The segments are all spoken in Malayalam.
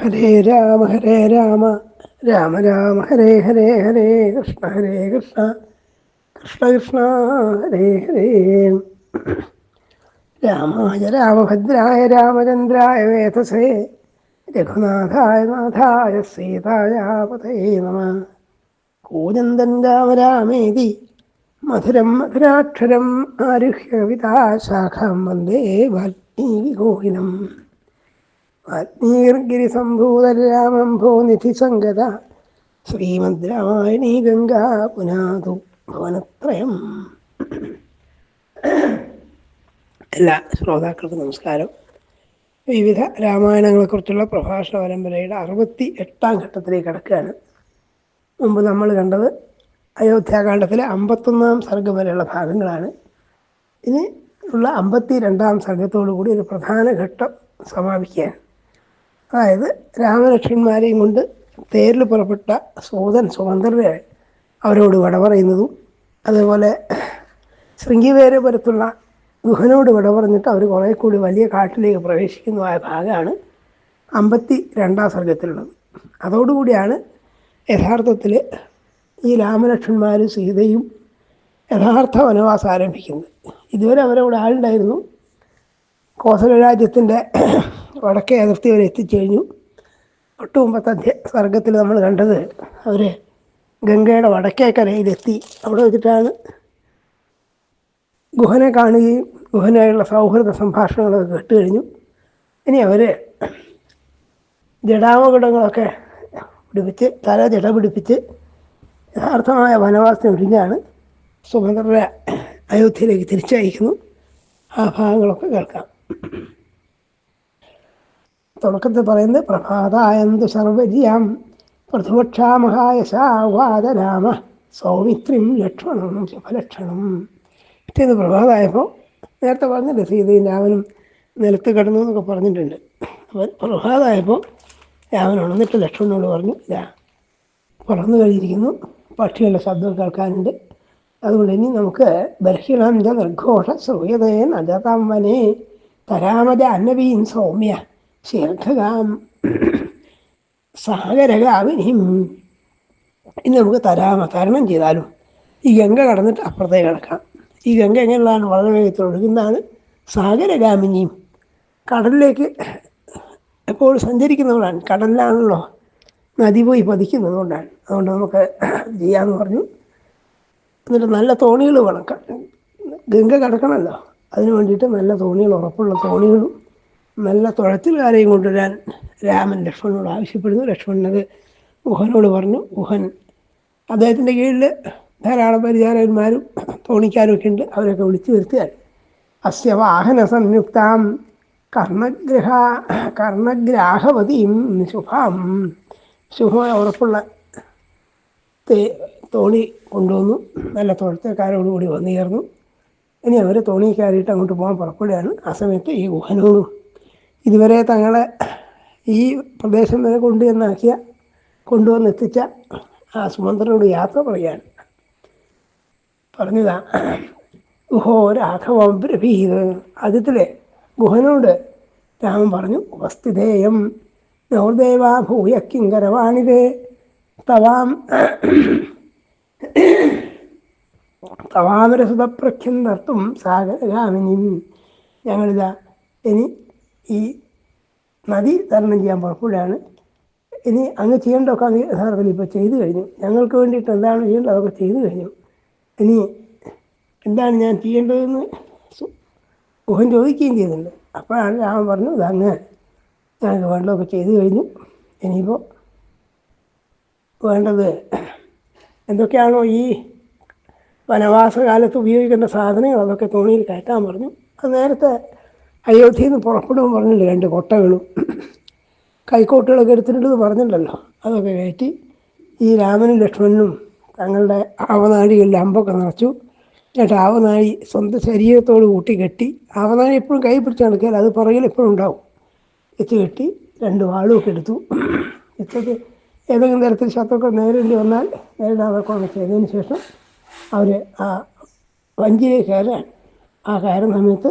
ഹരേ രാമ ഹരേ രാമ. രാമ രാമ ഹരേ ഹരേ ഹരേ കൃഷ്ണ ഹരേ കൃഷ്ണ. കൃഷ്ണ കൃഷ്ണ ഹരേ ഹരേ. രാമായ രാമഭദ്രായ രാമചന്ദ്രായ വേധസേ രഘുനാഥായ നാഥായ സീതായ പതയേ നമ. കൂജന്തൻ രാമ രാമേതി മധുരം മധുരാക്ഷരം ആരുഹ്യ വിതാശാഖാം വന്ദേ വാൽമീകികോഹിനം വാൽമീർഗിരിസംഭൂതരാമം ഭോനിധി സംഗത ശ്രീമദ് രാമായണീ ഗംഗാ പുനാതു ഭവനത്രയം. എല്ലാ ശ്രോതാക്കൾക്കും നമസ്കാരം. വിവിധ രാമായണങ്ങളെക്കുറിച്ചുള്ള പ്രഭാഷണ പരമ്പരയുടെ അറുപത്തി എട്ടാം ഘട്ടത്തിലേക്ക് കടക്കുകയാണ്. മുമ്പ് നമ്മൾ കണ്ടത് അയോധ്യാകാന്ഡത്തിലെ അമ്പത്തൊന്നാം സർഗം വരെയുള്ള ഭാഗങ്ങളാണ്. ഇനി ഉള്ള അമ്പത്തി രണ്ടാം സർഗത്തോടു കൂടി ഒരു പ്രധാന ഘട്ടം സമാപിക്കുകയാണ്. അതായത് രാമലക്ഷ്മണന്മാരെയും കൊണ്ട് തേരിൽ പുറപ്പെട്ട സൂതൻ സ്വതന്ത്രരെ അവരോട് വിട പറയുന്നതും അതുപോലെ ശൃംഗിവേരപുരത്തുള്ള ഗുഹനോട് വിട പറഞ്ഞിട്ട് അവർ കുറേ കൂടി വലിയ കാട്ടിലേക്ക് പ്രവേശിക്കുന്നതായ ഭാഗമാണ് അമ്പത്തി രണ്ടാം സർഗത്തിലുള്ളത്. അതോടുകൂടിയാണ് യഥാർത്ഥത്തിൽ ഈ രാമലക്ഷ്മണന്മാരും സീതയും യഥാർത്ഥ വനവാസം ആരംഭിക്കുന്നത്. ഇതുവരെ അവരവിടെ ആളുണ്ടായിരുന്നു കോസല രാജ്യത്തിന്റെ വടക്കേ അതിർത്തി വരെ എത്തിക്കഴിഞ്ഞു തൊട്ട് മുമ്പത്തെ അധ്യ സർഗത്തിൽ നമ്മൾ കണ്ടത് അവർ ഗംഗയുടെ വടക്കേ കരയിലെത്തി. അവിടെ വെച്ചിട്ടാണ് ഗുഹനെ കാണുകയും ഗുഹനായുള്ള സൗഹൃദ സംഭാഷണങ്ങളൊക്കെ കേട്ട് കഴിഞ്ഞു. ഇനി അവർ ജഡാവകടങ്ങളൊക്കെ പിടിപ്പിച്ച് തല ജട പിടിപ്പിച്ച് യഥാർത്ഥമായ വനവാസത്തിന് ഒഴിഞ്ഞാണ് സുഭദ്രരെ അയോധ്യയിലേക്ക് തിരിച്ചയക്കുന്നു. ആ ഭാഗങ്ങളൊക്കെ കേൾക്കാം. തുടക്കത്തിൽ പറയുന്നത് പ്രഭാതായന്തു സർവജിയാം പ്രഥമക്ഷാമഹായശാവാദരാമ സൗമിത്രിം ലക്ഷ്മണം ശുഭലക്ഷണം പിറ്റേന്ന് പ്രഭാതമായപ്പോൾ നേരത്തെ പറഞ്ഞില്ലേ സീതയും രാമനും നിലത്ത് കിടന്നു എന്നൊക്കെ പറഞ്ഞിട്ടുണ്ട്. അപ്പം പ്രഭാതമായപ്പോൾ രാമൻ ഉണർന്നിട്ട് ലക്ഷ്മണനോട് പറഞ്ഞു ഇതാ പറന്നു കഴിഞ്ഞിരിക്കുന്നു. പക്ഷികളുടെ ശബ്ദം കേൾക്കാനുണ്ട്. അതുകൊണ്ട് ഇനി നമുക്ക് ബർഹിണം ച നിർഘോഷ ശ്രൂയതേ നജതാം വനേ. തരാമത അന്നവീൻ സൗമ്യ. ശീർഘകാം സാഗരകാമിനിയും ഇനി നമുക്ക് തരാമ തരണം ചെയ്താലും ഈ ഗംഗ കടന്നിട്ട് അപ്പുറത്തേക്ക് കിടക്കാം. ഈ ഗംഗ എങ്ങനെയുള്ളതാണ്? വളരെ വേഗത്തിൽ ഒഴുകുന്നതാണ്. സാഗരഗാമിനിയും കടലിലേക്ക് എപ്പോഴും സഞ്ചരിക്കുന്നവരാണ് കടലിലാണല്ലോ നദി പോയി പതിക്കുന്നത് കൊണ്ടാണ് അതുകൊണ്ട് നമുക്ക് ചെയ്യാമെന്ന് പറഞ്ഞു. എന്നിട്ട് നല്ല തോണികൾ വേണം. ഗംഗ കടക്കണമല്ലോ. അതിന് വേണ്ടിയിട്ട് നല്ല തോണികൾ ഉറപ്പുള്ള തോണികളും നല്ല തുഴച്ചിൽക്കാരെയും കൊണ്ടുവരാൻ രാമൻ ലക്ഷ്മണനോട് ആവശ്യപ്പെടുന്നു. ലക്ഷ്മണനത് ഗുഹനോട് പറഞ്ഞു ഗുഹൻ അദ്ദേഹത്തിന്റെ കീഴിൽ ധാരാളം പരിചാരകന്മാരും തോണിക്കാരും ഒക്കെ ഉണ്ട്. അവരൊക്കെ വിളിച്ചു വരുത്തുകയാണ് അസ്യ വാഹന സംയുക്താം കർണഗ്രഹ കർണഗ്രാഹവതിയും ശുഭം. ശുഭമായ ഉറപ്പുള്ള തേ- തോണി കൊണ്ടുവന്നു. നല്ല തുഴത്തക്കാരോടുകൂടി വന്നു ചേർന്നു. ഇനി അവർ തോണി അങ്ങോട്ട് പോകാൻ പുറപ്പെടുകയാണ്. ആ സമയത്ത് ഈ ഗുഹനോടും ഇതുവരെ തങ്ങളെ ഈ പ്രദേശം വരെ കൊണ്ടുവന്നാക്കിയ കൊണ്ടുവന്നെത്തിച്ച ആ സുമന്ത്രനോട് യാത്ര പറയാൻ പറഞ്ഞതാ ഗുഹോ രാഘവം ബ്രവീത്. ആദ്യത്തിലെ ഗുഹനോട് രാമൻ പറഞ്ഞു ഉപസ്ഥിതേയം നവദേവ ഭൂയ കിങ്കരവാണിതേ തവാം തവാമരസുതപ്രഖ്യം നർത്തും സാഗരഗാമിനിയും ഞങ്ങളിതാ ഇനി ഈ നദി തരണം ചെയ്യാൻ പുറപ്പെടുകയാണ് ഇനി അങ്ങ് ചെയ്യേണ്ടതൊക്കെ അങ്ങ് യഥാർത്ഥത്തിൽ ഇപ്പോൾ ചെയ്തു കഴിഞ്ഞു. ഞങ്ങൾക്ക് വേണ്ടിയിട്ട് എന്താണ് ചെയ്യേണ്ടത് അതൊക്കെ ചെയ്തു കഴിഞ്ഞു. ഇനി എന്താണ് ഞാൻ ചെയ്യേണ്ടതെന്ന് ഗുഹൻ ചോദിക്കുകയും ചെയ്തിട്ടുണ്ട്. അപ്പോഴാണ് രാമൻ പറഞ്ഞു ഇതങ്ങ് ഞങ്ങൾക്ക് വേണ്ടതൊക്കെ ചെയ്തു കഴിഞ്ഞു. ഇനിയിപ്പോൾ വേണ്ടത് എന്തൊക്കെയാണോ ഈ വനവാസകാലത്ത് ഉപയോഗിക്കേണ്ട സാധനങ്ങൾ അതൊക്കെ തോണിയിൽ കയറ്റാൻ പറഞ്ഞു. അത് നേരത്തെ അയോധ്യയിൽ നിന്ന് പുറപ്പെടുമെന്ന് പറഞ്ഞില്ല രണ്ട് കൊട്ടകളും. കൈക്കോട്ടുകളൊക്കെ എടുത്തിട്ടുണ്ടെന്ന് പറഞ്ഞിട്ടുണ്ടല്ലോ അതൊക്കെ കയറ്റി ഈ രാമനും ലക്ഷ്മണനും തങ്ങളുടെ ആവനാഴികളിൽ അമ്പൊക്കെ നിറച്ചു. എന്നിട്ട് ആവനാഴി സ്വന്തം ശരീരത്തോട് കൂട്ടി കെട്ടി ആവനാഴി എപ്പോഴും കൈ പിടിച്ച് നടക്കിയാൽ അത് പുറകിൽ എപ്പോഴും ഉണ്ടാവും. വെച്ച് കെട്ടി രണ്ട് വാളുമൊക്കെ എടുത്തു. വെച്ചത് ഏതെങ്കിലും തരത്തിൽ ശത്രുക്കൾ നേരിടേണ്ടി വന്നാൽ നേരിടാതൊക്കെ ചെയ്തതിന് ശേഷം അവർ ആ വഞ്ചിയെ കയറാൻ. ആ കയറുന്ന സമയത്ത്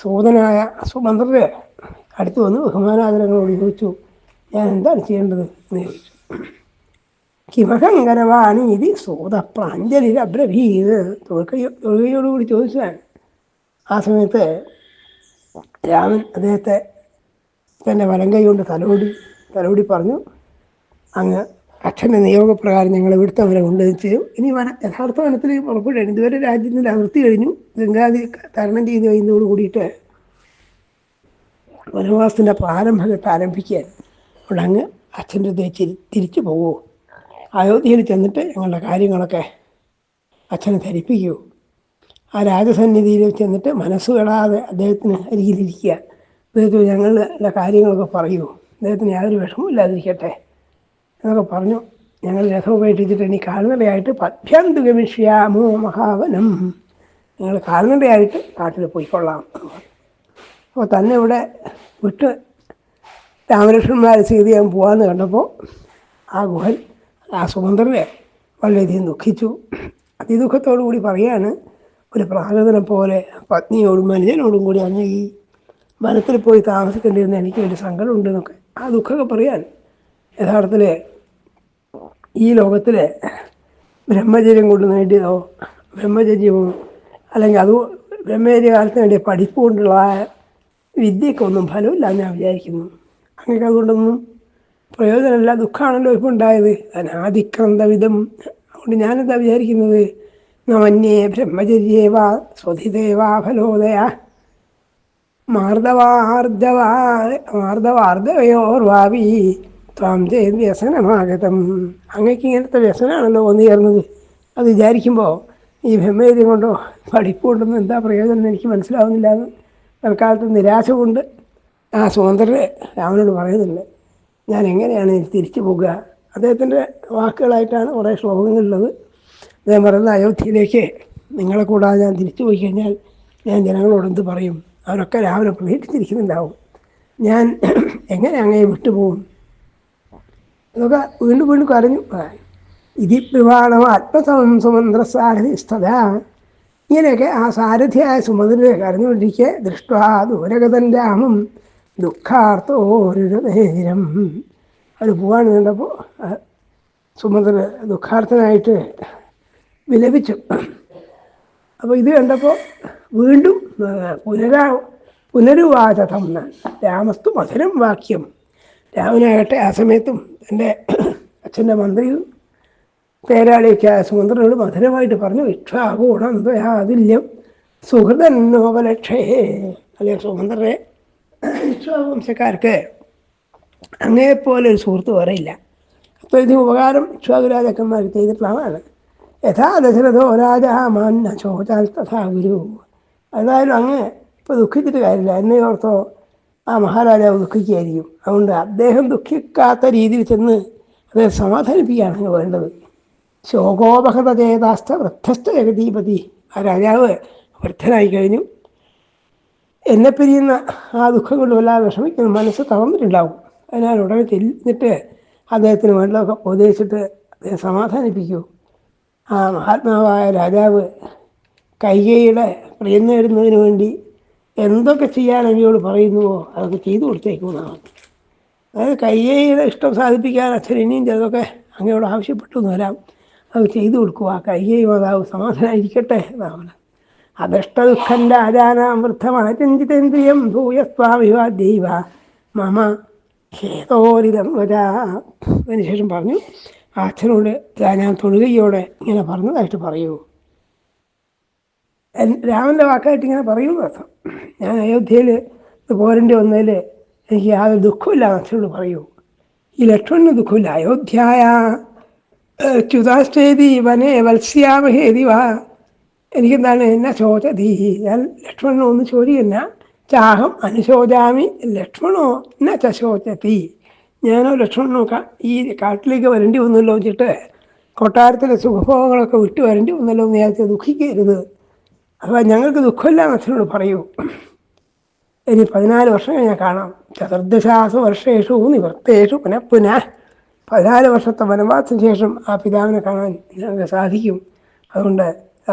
സൂതനായ സുമന്ത്രര് അടുത്ത് വന്ന് ബഹുമാനാദരങ്ങളോട് ചോദിച്ചു ഞാൻ എന്താണ് ചെയ്യേണ്ടത്? എന്ന് ചോദിച്ചു. കിമഹങ്കരവാണി ഇത് സൂത അബ്രഭീത് തൊഴുകയോ തൊഴുകയോടുകൂടി ചോദിച്ചതാണ്. ആ സമയത്ത് രാമൻ അദ്ദേഹത്തെ തന്റെ വലം കൈ കൊണ്ട് തലോടി തലോടി പറഞ്ഞു അങ്ങ് അച്ഛന്റെ നിയോഗപ്രകാരം ഞങ്ങൾ ഇവിടുത്തെ വരെ കൊണ്ടുവന്ന് ചെയ്യും ഇനി വന യഥാർത്ഥ വനത്തിൽ പുറപ്പെടുകയാണ് ഇതുവരെ രാജ്യത്തിൽ അതിർത്തി കഴിഞ്ഞു. ഗംഗാതി തരണം ചെയ്ത് കഴിയുന്നതോട് കൂടിയിട്ട് വനവാസത്തിന്റെ പ്രാരംഭഘട്ടം ആരംഭിക്കുകയാണ് അപ്പോൾ അങ്ങ് അച്ഛന്റെ അടുത്ത് തിരിച്ചു പോകുമോ അയോധ്യയിൽ ചെന്നിട്ട് ഞങ്ങളുടെ കാര്യങ്ങളൊക്കെ അച്ഛനെ ധരിപ്പിക്കൂ. ആ രാജസന്നിധിയിൽ ചെന്നിട്ട് മനസ്സ് കെടാതെ അദ്ദേഹത്തിന് അരികിലിരിക്കുക. അദ്ദേഹത്തിന് ഞങ്ങളുടെ കാര്യങ്ങളൊക്കെ പറയൂ. അദ്ദേഹത്തിന് യാതൊരു വിഷമവും ഇല്ലാതിരിക്കട്ടെ. എന്നൊക്കെ പറഞ്ഞു. ഞങ്ങൾ രഥം ഉപേക്ഷിച്ചിട്ട് ഇനി കാൽനടയായിട്ട് പദ്ഭ്യാന്തു ഗമിഷ്യാമോ മഹാവനം. ഞങ്ങൾ കാൽനടയായിട്ട് കാട്ടിൽ പോയിക്കൊള്ളാം. അപ്പോൾ തന്നെ ഇവിടെ വിട്ട് രാമലക്ഷ്മണന്മാർ സീതയാൻ പോകാമെന്ന് കണ്ടപ്പോൾ ആ ഗുഹൻ ആ സുമന്ത്രനെ വളരെയധികം ദുഃഖിച്ചു. അതിദുഃഖത്തോടു കൂടി പറയാണ് ഒരു പ്രാകൃതനെ പോലെ പത്നിയോടും മനുഷ്യനോടും കൂടി അങ്ങ് ഈ വനത്തിൽ പോയി താമസിക്കേണ്ടിയിരുന്ന എനിക്ക് വലിയ സങ്കടമുണ്ട് എന്നൊക്കെ. ആ ദുഃഖമൊക്കെ പറയാൻ യഥാർത്ഥത്തിൽ ഈ ലോകത്തിലെ ബ്രഹ്മചര്യം കൊണ്ട് നേടിയതോ ബ്രഹ്മചര്യമോ അല്ലെങ്കിൽ അത് ബ്രഹ്മചര്യ കാലത്ത് നേടിയ പഠിപ്പ് കൊണ്ടുള്ള വിദ്യക്കൊന്നും ഫലമില്ല എന്ന് ഞാൻ വിചാരിക്കുന്നു. അങ്ങനെ അതുകൊണ്ടൊന്നും പ്രയോജനമല്ല. ദുഃഖമാണല്ലോ ഇപ്പോൾ ഉണ്ടായത്. അനാദിക്രന്തവിധം. അതുകൊണ്ട് ഞാനെന്താ വിചാരിക്കുന്നത്? നമന്യേ ബ്രഹ്മചര്യേവാ സ്വധിദേവാ ഫലോദയ. മാർദ്ദവാർദ്ധവാ മാർദ്ദവാർദ്ധവയോർവാവി ത്വാം ചെയ്ത് വ്യസനമാകതം അങ്ങക്ക് ഇങ്ങനത്തെ വ്യസനമാണല്ലോ വന്നു ചേർന്നത് അത് വിചാരിക്കുമ്പോൾ ഈ ബ്രഹ്മചര്യം കൊണ്ടോ പഠിപ്പുകൊണ്ടൊന്നും എന്താ പ്രയോജനം എനിക്ക് മനസ്സിലാവുന്നില്ല എന്ന് തൽക്കാലത്ത് നിരാശ കൊണ്ട് ആ സ്വതന്ത്രർ രാമനോട് പറയുന്നുണ്ട്. ഞാൻ എങ്ങനെയാണ് തിരിച്ചു പോകുക അദ്ദേഹത്തിന്റെ വാക്കുകളായിട്ടാണ് കുറേ ശ്ലോകങ്ങളുള്ളത് അദ്ദേഹം പറയുന്നത് അയോധ്യയിലേക്ക് നിങ്ങളെ കൂടാതെ ഞാൻ തിരിച്ചു പോയി കഴിഞ്ഞാൽ ഞാൻ ജനങ്ങളോട് എന്ത് പറയും? അവരൊക്കെ രാവിലെ പ്രതീക്ഷിച്ചിരിക്കുന്നുണ്ടാവും. ഞാൻ എങ്ങനെ അങ്ങനെ വിട്ടുപോകും? അതൊക്കെ വീണ്ടും വീണ്ടും കരഞ്ഞു. ഇതി സാരഥി സ്ഥത ഇങ്ങനെയൊക്കെ ആ സാരഥിയായ സുമന്ത്രനെ കരഞ്ഞുകൊണ്ടിരിക്കെ ദൃഷ്ട ദൂരഗതൻ രാമം ദുഃഖാർത്ഥോരു നേരം. അവർ പോവാണ് കണ്ടപ്പോൾ സുമന്ത്രൻ ദുഃഖാർത്ഥനായിട്ട് വിലപിച്ചു. അപ്പോൾ ഇത് കണ്ടപ്പോൾ വീണ്ടും പുനരാ പുനരുവാചതം രാമസ്തു മധുരം വാക്യം. രാമനാകട്ടെ ആ സമയത്തും എന്റെ അച്ഛന്റെ മന്ത്രിയും പേരാളിയൊക്കെ ആ സുമന്ത്രനോട് മധുരമായിട്ട് പറഞ്ഞു ഇക്ഷാകൂണന്തയാതില്യം സുഹൃതൻ നോപലക്ഷേ അല്ലെ സുമന്ത്രരെ ഇക്ഷാവംശക്കാർക്ക് അങ്ങേപ്പോലെ ഒരു സുഹൃത്ത് വേറെയില്ല അപ്പോൾ ഇതിന് ഉപകാരം ഇക്ഷ്വാകുരാജാക്കന്മാർ ചെയ്തിട്ടുള്ളതാണ്. യഥാ ദശരഥോ രാജ മാന്ന ചോചാൽ തഥാ ഗുരു. അതായാലും അങ്ങ് ഇപ്പോൾ ദുഃഖിച്ചിട്ട് കാര്യമില്ല. എന്നെ ഓർത്തോ ആ മഹാരാജാവ് ദുഃഖിക്കുകയായിരിക്കും അതുകൊണ്ട് അദ്ദേഹം ദുഃഖിക്കാത്ത രീതിയിൽ ചെന്ന് അദ്ദേഹം സമാധാനിപ്പിക്കുകയാണ് വേണ്ടത്. ശോകോപഹത ചേതാസ്ഥ വൃദ്ധസ്ഥ ജഗതീപതി ആ രാജാവ് വൃദ്ധനായി കഴിഞ്ഞു. എന്നെ പിരിയുന്ന ആ ദുഃഖം കൊണ്ട് വല്ലാതെ വിഷമിക്കുന്ന മനസ്സ് തളർന്നിട്ടുണ്ടാവും. അതിനാൽ ഉടനെ ചെല്ലിട്ട് അദ്ദേഹത്തിന് വേണ്ടതൊക്കെ ഉപദേശിച്ചിട്ട് അദ്ദേഹം സമാധാനിപ്പിക്കൂ. ആ മഹാത്മാവായ രാജാവ് കൈകയുടെ പ്രിയം നേടുന്നതിന് വേണ്ടി എന്തൊക്കെ ചെയ്യാൻ അമ്മയോട് പറയുന്നുവോ അതൊക്കെ ചെയ്തു കൊടുത്തേക്കുമെന്നാണ് അതായത് കയ്യയുടെ ഇഷ്ടം സാധിപ്പിക്കാൻ അച്ഛൻ ഇനിയും ചിലതൊക്കെ അങ്ങയോട് ആവശ്യപ്പെട്ടു എന്ന് വരാം. അത് ചെയ്തു കൊടുക്കുക കയ്യേ മാതാവ് സമാധാനായിരിക്കട്ടെ എന്നാണ് അദഷ്ടദുഃഖം രാജാനാം വൃദ്ധമാചഞ്ചിതേന്ദ്രിയം ഭൂയസ്വാമിവാ ദൈവ മമ ഖേദോരിതം വരാ. അതിനുശേഷം പറഞ്ഞു അച്ഛനോട് "ദാ ഞാൻ തൊഴുകയോടെ ഇങ്ങനെ പറഞ്ഞതായിട്ട് പറയൂ. രാമന്റെ വാക്കായിട്ട് ഇങ്ങനെ പറയുമെന്ന് അർത്ഥം ഞാൻ അയോധ്യയിൽ പോരേണ്ടി വന്നതിൽ എനിക്ക് യാതൊരു ദുഃഖമില്ല അച്ഛനോട് പറയൂ. ഈ ലക്ഷ്മണന് ദുഃഖമില്ല. അയോധ്യായ ച്യുതാശ്ചേതി വനേ വത്സ്യാമഹേതി വാ എനിക്കെന്താണ് എന്നെ ശോചതി ഞാൻ ലക്ഷ്മണനോ ഒന്ന് ചോദിക്കുന്ന ചാഹം അനുശോചാമി ലക്ഷ്മണോ? എന്ന ചശോചതി ഞാനോ ലക്ഷ്മണനോ ഈ കാട്ടിലേക്ക് വരേണ്ടി വന്നല്ലോ വെച്ചിട്ട് കൊട്ടാരത്തിലെ സുഖഭോഗങ്ങളൊക്കെ വിട്ടു വരേണ്ടി വന്നല്ലോ എന്ന് വിചാരിച്ച് ദുഃഖിക്കരുത്. അഥവാ ഞങ്ങൾക്ക് ദുഃഖമില്ല എന്ന് അച്ഛനോട് പറയൂ. ഇനി പതിനാല് വർഷം കഴിഞ്ഞാൽ കാണാം. ചതുർദശാസ വർഷേഷു നിവൃത്തേഷു പുനഃ പുനഃ. പതിനാല് വർഷത്തെ വനവാസത്തിന് ശേഷം ആ പിതാവിനെ കാണാൻ ഞങ്ങൾക്ക് സാധിക്കും. അതുകൊണ്ട്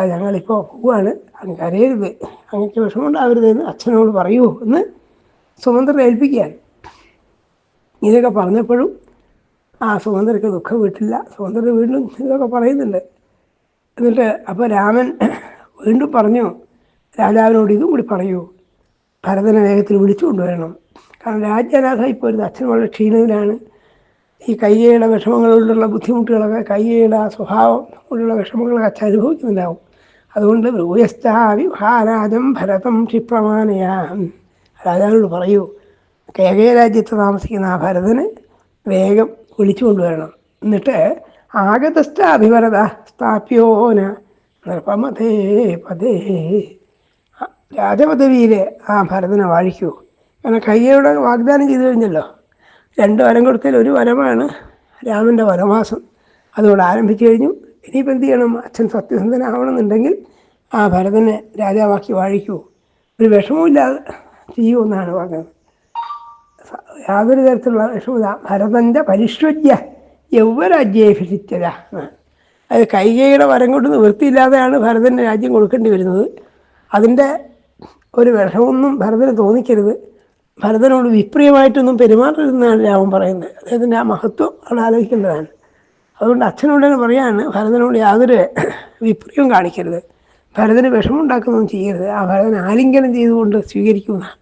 ഞങ്ങളിപ്പോൾ പോവാണ്. അങ്ങ് കരയരുത്. അങ്ങക്ക് വിഷമമുണ്ടാവരുതെന്ന് അച്ഛനോട് പറയൂ എന്ന് സുമന്ത്രർ ഏൽപ്പിക്കുകയാണ്. ഇതൊക്കെ പറഞ്ഞപ്പോഴും ആ സുമന്ത്രക്ക് ദുഃഖം വീട്ടില്ല. സുമന്ത്രർ വീണ്ടും ഇതൊക്കെ പറയുന്നുണ്ട്. എന്നിട്ട് അപ്പോൾ രാമൻ വീണ്ടും പറഞ്ഞു രാജാവിനോട് ഇതും കൂടി പറയൂ. ഭരതനെ വേഗത്തിൽ വിളിച്ചു കൊണ്ടുവരണം. കാരണം രാജ്യനാഥ ഇപ്പോൾ ഒരു അച്ഛൻ വളരെ ക്ഷീണത്തിലാണ് ഈ കയ്യയുടെ വിഷമങ്ങളോടുള്ള ബുദ്ധിമുട്ടുകളൊക്കെ കയ്യയുടെ ആ സ്വഭാവം കൊണ്ടുള്ള വിഷമങ്ങളൊക്കെ അച്ഛൻ അനുഭവിക്കുന്നുണ്ടാവും. അതുകൊണ്ട് ഭൂയസ്ഥാവിഹാരാജം ഭരതം ക്ഷിപ്രമാനയാം രാജാവിനോട് പറയൂ കേകയ രാജ്യത്ത് താമസിക്കുന്ന ആ ഭരതന് വേഗം വിളിച്ചു കൊണ്ടുവരണം. എന്നിട്ട് ആഗതസ്ഥ അഭിവരത സ്ഥാപ്യോന നൃപമതേ പതേ. രാജപദവിയിലെ ആ ഭരതനെ വാഴിക്കൂ. കാരണം കയ്യയുടെ വാഗ്ദാനം ചെയ്തു കഴിഞ്ഞല്ലോ. രണ്ട് വരം കൊടുത്തതിൽ ഒരു വരമാണ് രാമന്റെ വനവാസം. അതുകൊണ്ട് ആരംഭിച്ചു കഴിഞ്ഞു. ഇനിയിപ്പോൾ എന്ത് ചെയ്യണം? അച്ഛൻ സത്യസന്ധനാവണമെന്നുണ്ടെങ്കിൽ ആ ഭരതനെ രാജാവാക്കി വാഴിക്കൂ. ഒരു വിഷമവുമില്ലാതെ ചെയ്യുമെന്നാണ് പറഞ്ഞത്. യാതൊരു തരത്തിലുള്ള വിഷമത ഭരതന്റെ പരിശ്രജ്യ യൗവരാജ്യേഭിഷിച്ചത അത് കൈകയുടെ വരം കൊണ്ട് നിവൃത്തിയില്ലാതെയാണ് ഭരതന് രാജ്യം കൊടുക്കേണ്ടി വരുന്നത്. അതിന്റെ ഒരു വിഷമൊന്നും ഭരതന് തോന്നിക്കരുത്. ഭരതനോട് വിപ്രിയമായിട്ടൊന്നും പെരുമാറരുതെന്നാണ് രാമൻ പറയുന്നത്. അദ്ദേഹത്തിന്റെ ആ മഹത്വം അവിടെ ആലോചിക്കേണ്ടതാണ്. അതുകൊണ്ട് അച്ഛനോട് തന്നെ പറയാണ് ഭരതനോട് യാതൊരു വിപ്രിയവും കാണിക്കരുത്. ഭരതന് വിഷമമുണ്ടാക്കുന്നൊന്നും ചെയ്യരുത്. ആ ഭരതൻ ആലിംഗനം ചെയ്തുകൊണ്ട് സ്വീകരിക്കുന്നതാണ്.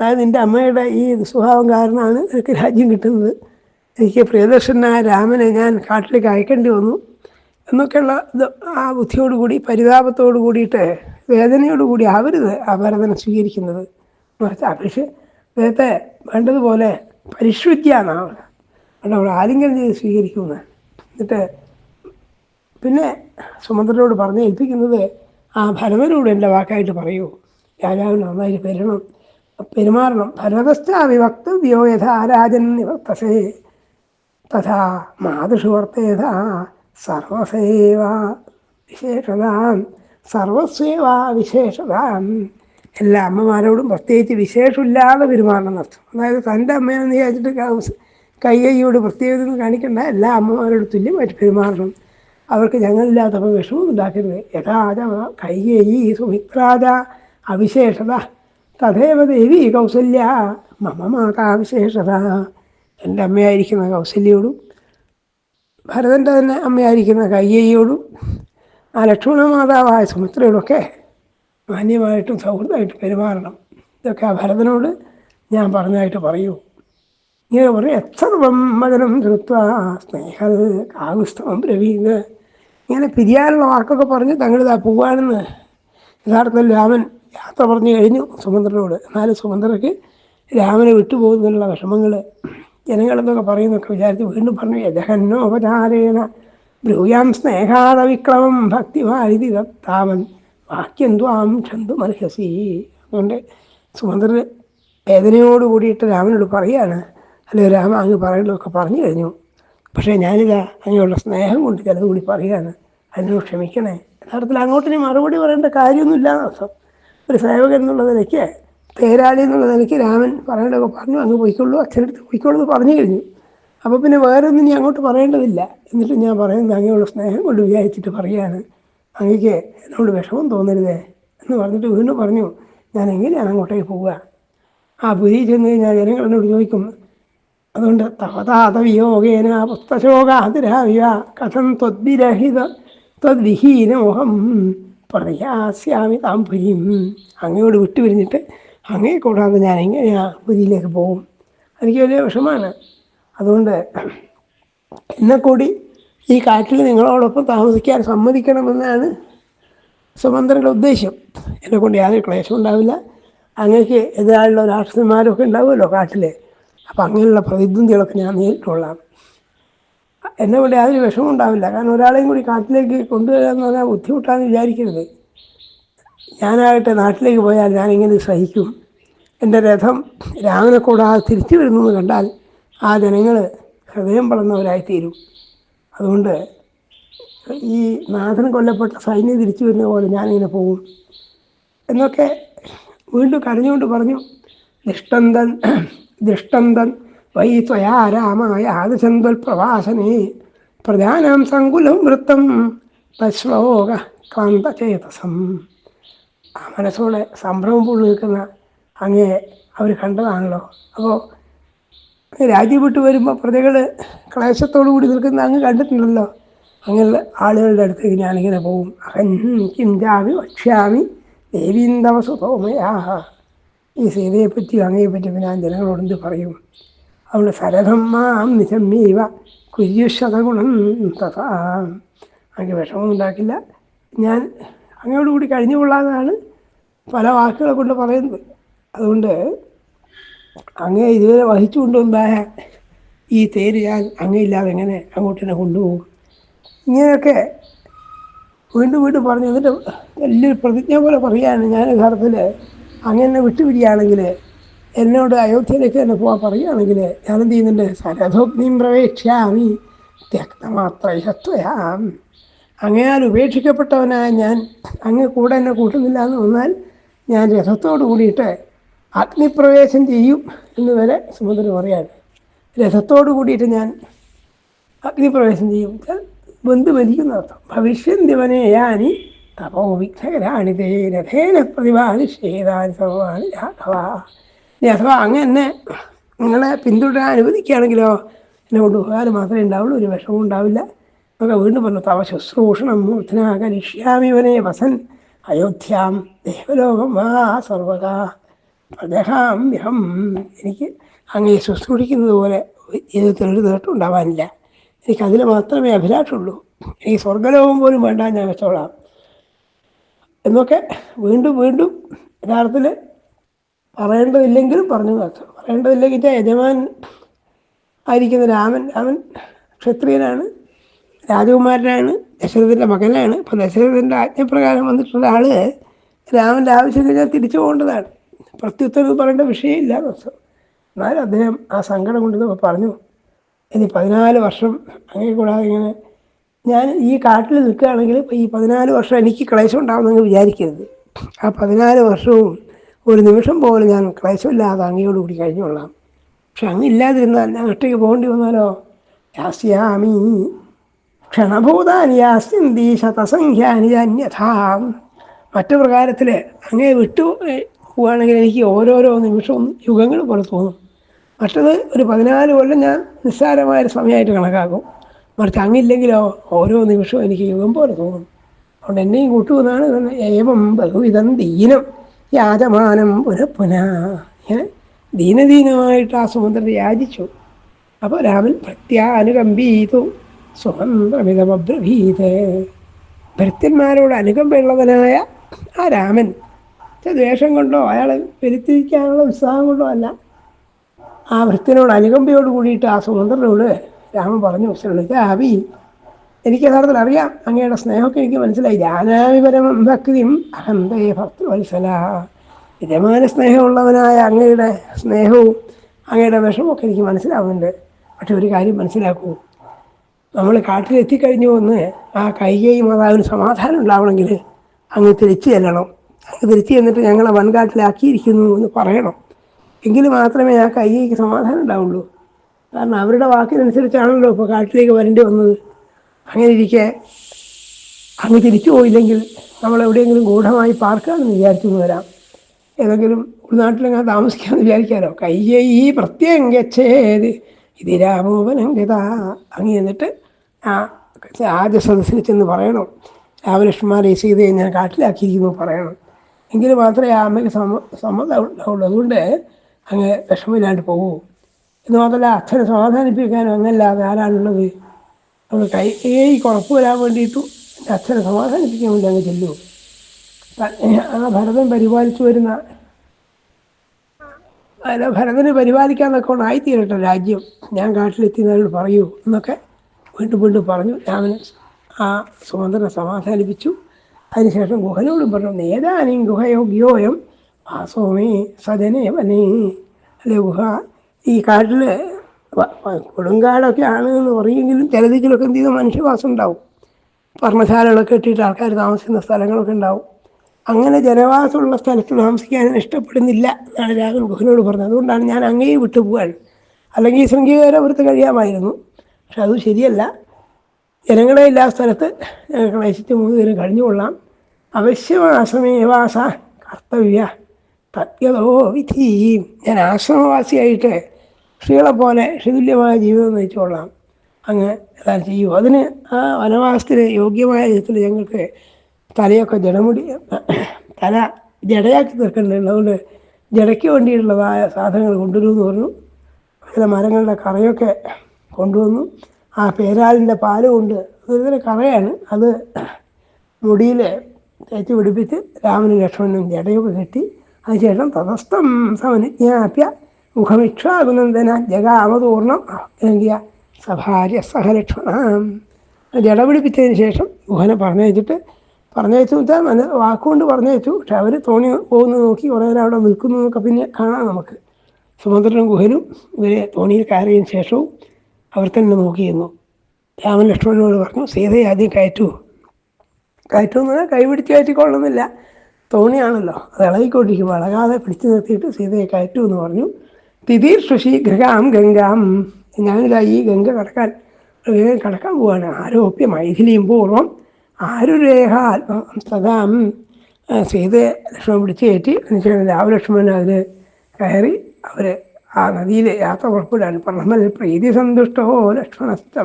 അതായത് നിന്റെ അമ്മയുടെ ഈ സ്വഭാവം കാരണമാണ് എനിക്ക് രാജ്യം കിട്ടുന്നത്. എനിക്ക് പ്രിയദർശനായ രാമനെ ഞാൻ കാട്ടിലേക്ക് അയക്കേണ്ടി വന്നു. എന്നൊക്കെയുള്ള ഇത് ആ ബുദ്ധിയോടുകൂടി പരിതാപത്തോടു കൂടിയിട്ട് വേദനയോടുകൂടി ആവരുത് ആരാധന സ്വീകരിക്കുന്നത് മറിച്ച് അഭിഷേ അദ്ദേഹത്തെ വേണ്ടതുപോലെ പരിശുദ്ധിയാണ് അവിടെ ആലിംഗനം ചെയ്ത് സ്വീകരിക്കുന്നത് എന്നിട്ട് പിന്നെ സുമന്ത്രനോട് പറഞ്ഞ് ഏൽപ്പിക്കുന്നത് ആ ഭരതനോട് എന്റെ വാക്കായിട്ട് പറയൂ. രാജാവിന് നന്നായിട്ട് പെരണം പെരുമാറണം. ഭരതസ്ഥാവി വക്തവ്യോ യഥാ രാജൻ നിവർത്തസേ. തഥാ മാതൃഷു സർവസേവ വിശേഷതാം സർവസേവ വിശേഷതാം എല്ലാ അമ്മമാരോടും പ്രത്യേകിച്ച് വിശേഷമില്ലാതെ പെരുമാറണം എന്നർത്ഥം അതായത് തന്റെ അമ്മയെന്ന് വിചാരിച്ചിട്ട് കയ്യോട് പ്രത്യേകത കാണിക്കേണ്ട. എല്ലാ അമ്മമാരോടും തുല്യമായിട്ട് പെരുമാറണം. അവർക്ക് ഞങ്ങളില്ലാത്തപ്പോൾ വിഷമം ഉണ്ടാക്കരുത്. യഥാച കൈകേയി സുമിത്രാജ അവിശേഷത. തഥേവ ദേവി കൗസല്യ മമ മാതാവിശേഷത എന്റെ അമ്മയായിരിക്കുന്ന കൗസല്യോടും ഭരതന്റെ തന്നെ അമ്മയായിരിക്കുന്ന കയ്യയോടും ആ ലക്ഷ്മണ മാതാവായ സുമിത്രയോടൊക്കെ മാന്യമായിട്ടും സൗഹൃദമായിട്ട് പെരുമാറണം. ഇതൊക്കെ ആ ഭരതനോട് ഞാൻ പറഞ്ഞതായിട്ട് പറയൂ. ഇങ്ങനെ പറയും എത്ര മകനം ധൃത്വ സ്നേഹ കാകുസ്തവം രവീന്ന് ഇങ്ങനെ പിരിയാനുള്ള വാക്കൊക്കെ പറഞ്ഞ് തങ്ങളിതാ പോവാണെന്ന് യഥാർത്ഥത്തിൽ രാമൻ യാത്ര പറഞ്ഞു കഴിഞ്ഞു സുമന്ത്രനോട്. എന്നാലും സുമന്ത്രയ്ക്ക് രാമനെ വിട്ടുപോകുന്നതിനുള്ള വിഷമങ്ങൾ ജനങ്ങളെന്നൊക്കെ പറയുന്നൊക്കെ വിചാരിച്ച് വീണ്ടും പറഞ്ഞു യജഹന്നോപചാരേണ ബ്രൂയാം സ്നേഹാത വിക്രമം ഭക്തിമാരിതി താവൻ വാക്യം ത്വാം ഛന്തു മർഹസി. അതുകൊണ്ട് സുമന്ത്രർ വേദനയോട് കൂടിയിട്ട് രാമനോട് പറയാണ് അല്ലെങ്കിൽ രാമ അങ്ങ് പറയുന്നതൊക്കെ പറഞ്ഞു കഴിഞ്ഞു. പക്ഷേ ഞാനിതാ അങ്ങനെയുള്ള സ്നേഹം കൊണ്ട് ചിലത് കൂടി പറയുകയാണ്. അതിനോട് ക്ഷമിക്കണേ. യഥാർത്ഥത്തിൽ അങ്ങോട്ടിന് മറുപടി പറയേണ്ട കാര്യമൊന്നുമില്ല എന്നർത്ഥം ഒരു സേവകൻ എന്നുള്ള നിലയ്ക്ക് തേരാളി എന്നുള്ള നിലയ്ക്ക് രാമൻ പറയേണ്ടതൊക്കെ പറഞ്ഞു അങ്ങ് പോയിക്കൊള്ളൂ അച്ഛനടുത്ത് പോയിക്കോളൂ എന്ന് പറഞ്ഞു കഴിഞ്ഞു. അപ്പോൾ പിന്നെ വേറെ ഒന്നും ഇനി അങ്ങോട്ട് പറയേണ്ടതില്ല. എന്നിട്ട് ഞാൻ പറയുന്നത് അങ്ങനെയുള്ള സ്നേഹം കൊണ്ട് വിചാരിച്ചിട്ട് പറയുകയാണ് അങ്ങക്ക് എന്നോട് വിഷമം തോന്നരുതേ എന്ന് പറഞ്ഞിട്ട് വീണ്ടും പറഞ്ഞു ഞാൻ എങ്ങനെയാണ് അങ്ങോട്ടേക്ക് പോവുക? ആ പുരി ചെന്ന് കഴിഞ്ഞാൽ ജനങ്ങൾ എന്നോട് ചോദിക്കും അതുകൊണ്ട് തവതാതവിയോഗേന പുസ്തശോകാതിരാവിയ കഥം ത്വദ്വിരഹിത ത്വദ്വിഹീനമോഹം പ്രയാസ്യാമി താം പുരിയും അങ്ങയോട് വിട്ടുപിരിഞ്ഞിട്ട് അങ്ങയെ കൂടാതെ ഞാൻ എങ്ങനെയാ പുരിയിലേക്ക് പോകും. എനിക്ക് വലിയ വിഷമമാണ്. അതുകൊണ്ട് എന്നെ കൂടി ഈ കാറ്റിൽ നിങ്ങളോടൊപ്പം താമസിക്കാൻ സമ്മതിക്കണമെന്നാണ് സുമന്ത്രയുടെ ഉദ്ദേശം. എന്നെ കൊണ്ട് യാതൊരു ക്ലേശം ഉണ്ടാവില്ല. അങ്ങക്ക് എതിരാളുള്ള രാഷ്ട്രീയന്മാരൊക്കെ ഉണ്ടാവുമല്ലോ കാട്ടിൽ അപ്പം അങ്ങനെയുള്ള പ്രതിദ്വന്ദികളൊക്കെ ഞാൻ നേരിട്ടുള്ളാം എന്നെ കൊണ്ട് യാതൊരു വിഷമം ഉണ്ടാവില്ല. കാരണം ഒരാളെയും കൂടി കാട്ടിലേക്ക് കൊണ്ടുവരാമെന്ന് പറഞ്ഞാൽ ബുദ്ധിമുട്ടാണെന്ന് വിചാരിക്കരുത്. ഞാനാകട്ടെ നാട്ടിലേക്ക് പോയാൽ ഞാനിങ്ങനെ സഹിക്കും. എന്റെ രഥം രാവിലെ കൂടാതെ തിരിച്ചു വരുന്നു എന്ന് കണ്ടാൽ ആ ജനങ്ങൾ ഹൃദയം വളർന്നവരായിത്തീരും അതുകൊണ്ട് ഈ നാഥൻ കൊല്ലപ്പെട്ട സൈന്യം തിരിച്ചു വരുന്ന പോലെ ഞാനിങ്ങനെ പോകും. എന്നൊക്കെ വീണ്ടും കരഞ്ഞുകൊണ്ട് പറഞ്ഞു ദൃഷ്ടന്തൻ ദൃഷ്ടന്തൻ വൈ ത്വയാ രാമായ ആദശന്ത്വൽ പ്രവാസനേ പ്രധാനം സങ്കുലം വൃത്തം പശ്ലോക ക്ലാന്തചേതസം. ആ മനസ്സോടെ സംഭ്രമം പോലും നിൽക്കുന്ന അങ്ങേ അവർ കണ്ടതാണല്ലോ. അപ്പോൾ രാജ്യം വിട്ട് വരുമ്പോൾ പ്രജകൾ ക്ലേശത്തോടു കൂടി നിൽക്കുന്ന അങ്ങ് കണ്ടിട്ടുണ്ടല്ലോ. അങ്ങനെയുള്ള ആളുകളുടെ അടുത്തേക്ക് ഞാനിങ്ങനെ പോകും അഹൻ ചിന്താമി വക്ഷ്യാമി ദേവീന്തവ സുഖമയാഹ ഈ സീതയെപ്പറ്റിയും അങ്ങയെപ്പറ്റിയും അങ്ങയെ പറ്റിയും ഞാൻ ജനങ്ങളോട് പറയും? അവൾ സരഥം മാം നിശമ്മീവ കുര്യുശതഗുണം തഥാ. അങ്ങ് വിഷമമുണ്ടാക്കില്ല ഞാൻ അങ്ങയോടുകൂടി കഴിഞ്ഞു കൊള്ളാന്നാണ് പല വാക്കുകളെ കൊണ്ട് പറയുന്നത്. അതുകൊണ്ട് അങ്ങേ ഇതുവരെ വഹിച്ചു കൊണ്ടുവന്നായ ഈ തേര് ഞാൻ അങ്ങയില്ലാതെ എങ്ങനെ അങ്ങോട്ട് തന്നെ കൊണ്ടുപോകും? ഇങ്ങനെയൊക്കെ വീണ്ടും വീണ്ടും പറഞ്ഞു. എന്നിട്ട് വലിയൊരു പ്രതിജ്ഞ പോലെ പറയുകയാണ് ഞാൻ യഥാർത്ഥത്തിൽ അങ്ങനെ വിട്ടുപിരിയാണെങ്കിൽ എന്നോട് അയോധ്യയിലേക്ക് തന്നെ പോകാൻ പറയുകയാണെങ്കിൽ ഞാൻ ചെയ്യുന്നുണ്ട്? സരഥോഗ്നിം പ്രവേക്ഷ്യാമി ത്യക്തമാത്രയത്വയാം. അങ്ങയാൽ ഉപേക്ഷിക്കപ്പെട്ടവനായ ഞാൻ അങ്ങ് കൂടെ എന്നെ കൂട്ടുന്നില്ല എന്ന് വന്നാൽ ഞാൻ രഥത്തോട് കൂടിയിട്ട് അഗ്നിപ്രവേശം ചെയ്യും എന്ന് വരെ സുമന്ദ്രൻ പറയാണ് രഥത്തോട് കൂടിയിട്ട് ഞാൻ അഗ്നിപ്രവേശം ചെയ്യും. ബന്ധു മരിക്കുന്ന അർത്ഥം. ഭവിഷ്യന്തിവനെ യാനി തപോ വിഘ്നകരാണിതേ രഥേന പ്രതിപാദിഷേതാനി സർവാണി രാഘവ. അഥവാ അങ്ങ് എന്നെ നിങ്ങളെ പിന്തുടരാൻ അനുവദിക്കുകയാണെങ്കിലോ എന്നെ കൊണ്ട് ഉപകാരം മാത്രമേ ഉണ്ടാവുള്ളൂ ഒരു വിഷമം ഉണ്ടാവില്ല. എന്നൊക്കെ വീണ്ടും പറഞ്ഞു തവ ശുശ്രൂഷണം മൂർധനാകരിഷ്യാമിവനെ വസൻ. അയോധ്യാം ദേവലോകം വാ സർവകാ. പ്രജഹാമ്യഹം എനിക്ക് അങ്ങേ ശുശ്രൂഷിക്കുന്നത് പോലെ ജീവിതത്തിൽ ഒരു നേട്ടം ഉണ്ടാവാനില്ല. എനിക്ക് അതിൽ മാത്രമേ അഭിലാഷമുള്ളൂ എനിക്ക് സ്വർഗലോകം പോലും വേണ്ട ഞാൻ വെച്ചോളാം. എന്നൊക്കെ വീണ്ടും വീണ്ടും യഥാർത്ഥത്തിൽ പറയേണ്ടതില്ലെങ്കിലും പറഞ്ഞു അർത്ഥം പറയേണ്ടതില്ലെങ്കിൽ യജമാൻ ആയിരിക്കുന്ന രാമൻ രാമൻ ക്ഷത്രിയനാണ്. രാജകുമാരനാണ് ദശരഥന്റെ മകനാണ്. അപ്പോൾ ദശരഥന്റെ ആജ്ഞപ്രകാരം വന്നിട്ടുള്ള ആൾ രാമന്റെ ആവശ്യം കഴിഞ്ഞാൽ തിരിച്ചു പോകേണ്ടതാണ്. പ്രത്യുത്തരം പറയേണ്ട വിഷയമില്ല എന്നാലും അദ്ദേഹം ആ സങ്കടം കൊണ്ട് പറഞ്ഞു. ഇനി പതിനാല് വർഷം അങ്ങനെ കൂടാതെ ഇങ്ങനെ ഞാൻ ഈ കാട്ടിൽ നിൽക്കുകയാണെങ്കിൽ ഇപ്പോൾ ഈ പതിനാല് വർഷം എനിക്ക് ക്ലേശം ഉണ്ടാവുമെന്ന് വിചാരിക്കരുത്. ആ പതിനാല് വർഷവും ഒരു നിമിഷം പോലും ഞാൻ ക്ലേശമില്ലാതെ അങ്ങയോടുകൂടി കഴിഞ്ഞുകൊള്ളാം. പക്ഷെ അങ്ങില്ലാതിരുന്നാൽ ഞാൻ ഒറ്റയ്ക്ക് പോകേണ്ടി വന്നാലോ? യാസ്യാമി. ക്ഷണഭൂതാനി യാസ്യന്തി ശതസംഖ്യാനി അന്യഥാ. മറ്റു പ്രകാരത്തിൽ അങ്ങനെ വിട്ടു പോവുകയാണെങ്കിൽ എനിക്ക് ഓരോരോ നിമിഷവും യുഗങ്ങൾ പോലെ തോന്നും. മറ്റത് ഒരു പതിനാല് കൊല്ലം ഞാൻ നിസ്സാരമായൊരു സമയമായിട്ട് കണക്കാക്കും. മറിച്ച് അങ്ങില്ലെങ്കിലോ ഓരോ നിമിഷവും എനിക്ക് യുഗം പോലെ തോന്നും. അതുകൊണ്ട് എന്നെയും കൂട്ടുമെന്നാണ് ഏവം ബഹുവിധം ദീനം. യാജമാനം പുനഃപുന. ഇങ്ങനെ ദീനദീനമായിട്ട് ആ സുമന്ത്രൻ യാചിച്ചു. അപ്പോൾ രാമൻ ഭക്ത്യാനുകമ്പീതു സ്വതന്ത്രമിതമബ്രഭീത് ഭരത്യന്മാരോട് അനുകമ്പയുള്ളവനായ ആ രാമൻ. ദ്വേഷം കൊണ്ടോ അയാളെ വരുത്തിരിക്കാനുള്ള ഉത്സാഹം കൊണ്ടോ അല്ല. ആ ഭൃത്യനോട് അനുകമ്പയോട് കൂടിയിട്ട് ആ സുമന്ത്രനോട് രാമൻ പറഞ്ഞു ശ്രമിക്കാവി എനിക്ക് യഥാർത്ഥത്തിൽ അറിയാം. അങ്ങയുടെ സ്നേഹമൊക്കെ എനിക്ക് മനസ്സിലായി. ജാനാമി പരമം ഭക്തിയും അഹന്തേ ഭക്തവത്സല യജമാന സ്നേഹമുള്ളവനായ അങ്ങയുടെ സ്നേഹവും അങ്ങയുടെ വിഷമൊക്കെ എനിക്ക് മനസ്സിലാവുന്നുണ്ട്. പക്ഷെ ഒരു കാര്യം മനസ്സിലാക്കൂ. നമ്മൾ കാട്ടിലെത്തിക്കഴിഞ്ഞു വന്ന് ആ കൈകൈ മാതാവിന് സമാധാനം ഉണ്ടാവണമെങ്കിൽ അങ്ങ് തിരിച്ചു ചെല്ലണം. അങ്ങ് തിരിച്ചു ചെന്നിട്ട് ഞങ്ങളെ വൻകാട്ടിലാക്കിയിരിക്കുന്നു എന്ന് പറയണം. എങ്കിൽ മാത്രമേ ആ കൈകൈക്ക് സമാധാനം ഉണ്ടാവുള്ളൂ. കാരണം അവരുടെ വാക്കിനനുസരിച്ചാണല്ലോ ഇപ്പോൾ കാട്ടിലേക്ക് വരേണ്ടി വന്നത്. അങ്ങനെ ഇരിക്കെ അങ്ങ് തിരിച്ചു പോയില്ലെങ്കിൽ നമ്മൾ എവിടെയെങ്കിലും ഗൂഢമായി പാർക്കാമെന്ന് വിചാരിച്ചു വരാം. ഏതെങ്കിലും ഉൾനാട്ടിലെങ്ങനെ താമസിക്കാമെന്ന് വിചാരിക്കാമല്ലോ കയ്യേ ഈ പ്രത്യേകം ഗച്ഛേത് ഇത് രാമോപനം ഗത. അങ്ങ് എന്നിട്ട് ആ ആദ്യ സദസ്സിൽ ചെന്ന് പറയണം. രാമലക്ഷ്മണ സീതയെ ഞാൻ കാട്ടിലാക്കിയിരിക്കുന്നു പറയണം. എങ്കിൽ മാത്രമേ ആ അമ്മയ്ക്ക് സമ്മ സമ്മതം ഉണ്ടാവുള്ളൂ അതുകൊണ്ട് അങ്ങ് വിഷമില്ലാണ്ട് പോകൂ. എന്ന് മാത്രമല്ല അച്ഛനെ സമാധാനിപ്പിക്കാനും അങ്ങല്ലാതെ ആരാണുള്ളത്? നമ്മൾ കൈ കൈ കുഴപ്പ് വരാൻ വേണ്ടിയിട്ടും എന്റെ അച്ഛനെ സമാധാനിപ്പിക്കാൻ വേണ്ടി അങ്ങ് ചെല്ലൂ. ആ ഭരതൻ പരിപാലിച്ചു വരുന്ന അല്ല ഭരതന് പരിപാലിക്കാൻ കൊണ്ട് ആയിത്തീരട്ടെ രാജ്യം. ഞാൻ കാട്ടിലെത്തിയവരോട് പറയൂ എന്നൊക്കെ വീണ്ടും വീണ്ടും പറഞ്ഞു രാമന് ആ സുമന്ത്രനെ സമാധാനിപ്പിച്ചു. അതിനുശേഷം ഗുഹനോടും പറഞ്ഞു നേതാനും ഗുഹയോഗ്യോയം വാസോമേ സജനേ വനേ. അല്ലെ ഗുഹ? ഈ കാട്ടിൽ കൊടുങ്കാടൊക്കെ ആണ് എന്ന് പറയുമെങ്കിലും ചിലതിലൊക്കെ എന്ത് ചെയ്ത മനുഷ്യവാസം ഉണ്ടാവും. പർണശാലകളൊക്കെ ഇട്ടിട്ട് ആൾക്കാർ താമസിക്കുന്ന സ്ഥലങ്ങളൊക്കെ ഉണ്ടാവും. അങ്ങനെ ജനവാസമുള്ള സ്ഥലത്ത് താമസിക്കാൻ ഇഷ്ടപ്പെടുന്നില്ല എന്നാണ് രാഹുൽ ഗുഹനോട് പറഞ്ഞത്. അതുകൊണ്ടാണ് ഞാൻ അങ്ങേ വിട്ടു പോകാൻ. അല്ലെങ്കിൽ അവർക്ക് കഴിയാമായിരുന്നു. പക്ഷെ അത് ശരിയല്ല. ജനങ്ങളെ ഇല്ലാ സ്ഥലത്ത് ഞങ്ങൾ ക്ലേശിച്ച് മൂന്ന് പേരും കഴിഞ്ഞുകൊള്ളാം. അവശ്യമാസമേവാസ കർത്തവ്യ തദ്ഗതോ വിധി. ഞാൻ ആശ്രമവാസിയായിട്ട് സ്ത്രീകളെ പോലെ ഷിതുല്യമായ ജീവിതം നയിച്ചുകൊള്ളാം. അങ്ങ് എല്ലാം ചെയ്യൂ. അതിന് ആ വനവാസത്തിന് യോഗ്യമായ വിധത്തിൽ ഞങ്ങൾക്ക് തലയൊക്കെ ജടമുടി തല ജടയാക്കി തീർക്കേണ്ടതുണ്ട് അതുകൊണ്ട് ജടയ്ക്ക് വേണ്ടിയിട്ടുള്ളതായ സാധനങ്ങൾ കൊണ്ടുവരുമെന്ന് പറഞ്ഞു. ചില മരങ്ങളുടെ കറയൊക്കെ കൊണ്ടുവന്നു. ആ പേരാലിന്റെ പാൽ കൊണ്ട് ഒരുതരം കറയാണ്. അത് മുടിയിൽ തേച്ച് പിടിപ്പിച്ച് രാമനും ലക്ഷ്മണനും ജടയൊക്കെ കെട്ടി അതിനുശേഷം തതസ്ഥം സമനുജ്ഞാപ്യ മുഖമിക്ഷാകുനന്ദന ജഗാമതൂർണം അഭ്യങ്കിയ സഭാര്യ സഹലക്ഷ്മണ. ജട പിടിപ്പിച്ചതിന് ശേഷം മുഖനെ പറഞ്ഞയച്ചിട്ട് പറഞ്ഞയച്ചു. വെച്ചാൽ നല്ല വാക്കുകൊണ്ട് പറഞ്ഞയച്ചു. പക്ഷെ അവർ തോണി പോകുന്നത് നോക്കി കുറേ നേരം അവിടെ നിൽക്കുന്നു പിന്നെ കാണാം നമുക്ക്. സുമന്ദ്രനും ഗുഹനും ഇവരെ തോണിയിൽ കയറിയതിന് ശേഷവും അവർ തന്നെ നോക്കിയിരുന്നു. രാമൻ ലക്ഷ്മണനോട് പറഞ്ഞു സീതയെ ആദ്യം കയറ്റൂ. കയറ്റുമെന്ന് പറഞ്ഞാൽ കൈപിടിച്ച് കയറ്റിക്കൊള്ളുന്നില്ല തോണിയാണല്ലോ. അത് ഇളകിക്കൊണ്ടിരിക്കും. അളകാതെ പിടിച്ചു നിർത്തിയിട്ട് സീതയെ കയറ്റൂ എന്ന് പറഞ്ഞു. തിതിർ ശുഷി ഗ്രഹാം ഗംഗാം. ഞാനിതാ ഈ ഗംഗ കടക്കാൻ വേഗം കടക്കാൻ പോവാണ്. ആരോപ്യ മൈഥിലിയും പൂർവം ആരുരേഖ സദാം. സീതയെ ലക്ഷ്മണൻ പിടിച്ച് കയറ്റി. അതിനുശേഷം രാമലക്ഷ്മണൻ അതിൽ കയറി അവർ ആ നദിയിലെ യാത്ര പുറപ്പെടാൻ പ്രഥമൻ പ്രീതി സന്തുഷ്ടോ ലക്ഷ്മണസ്ഥ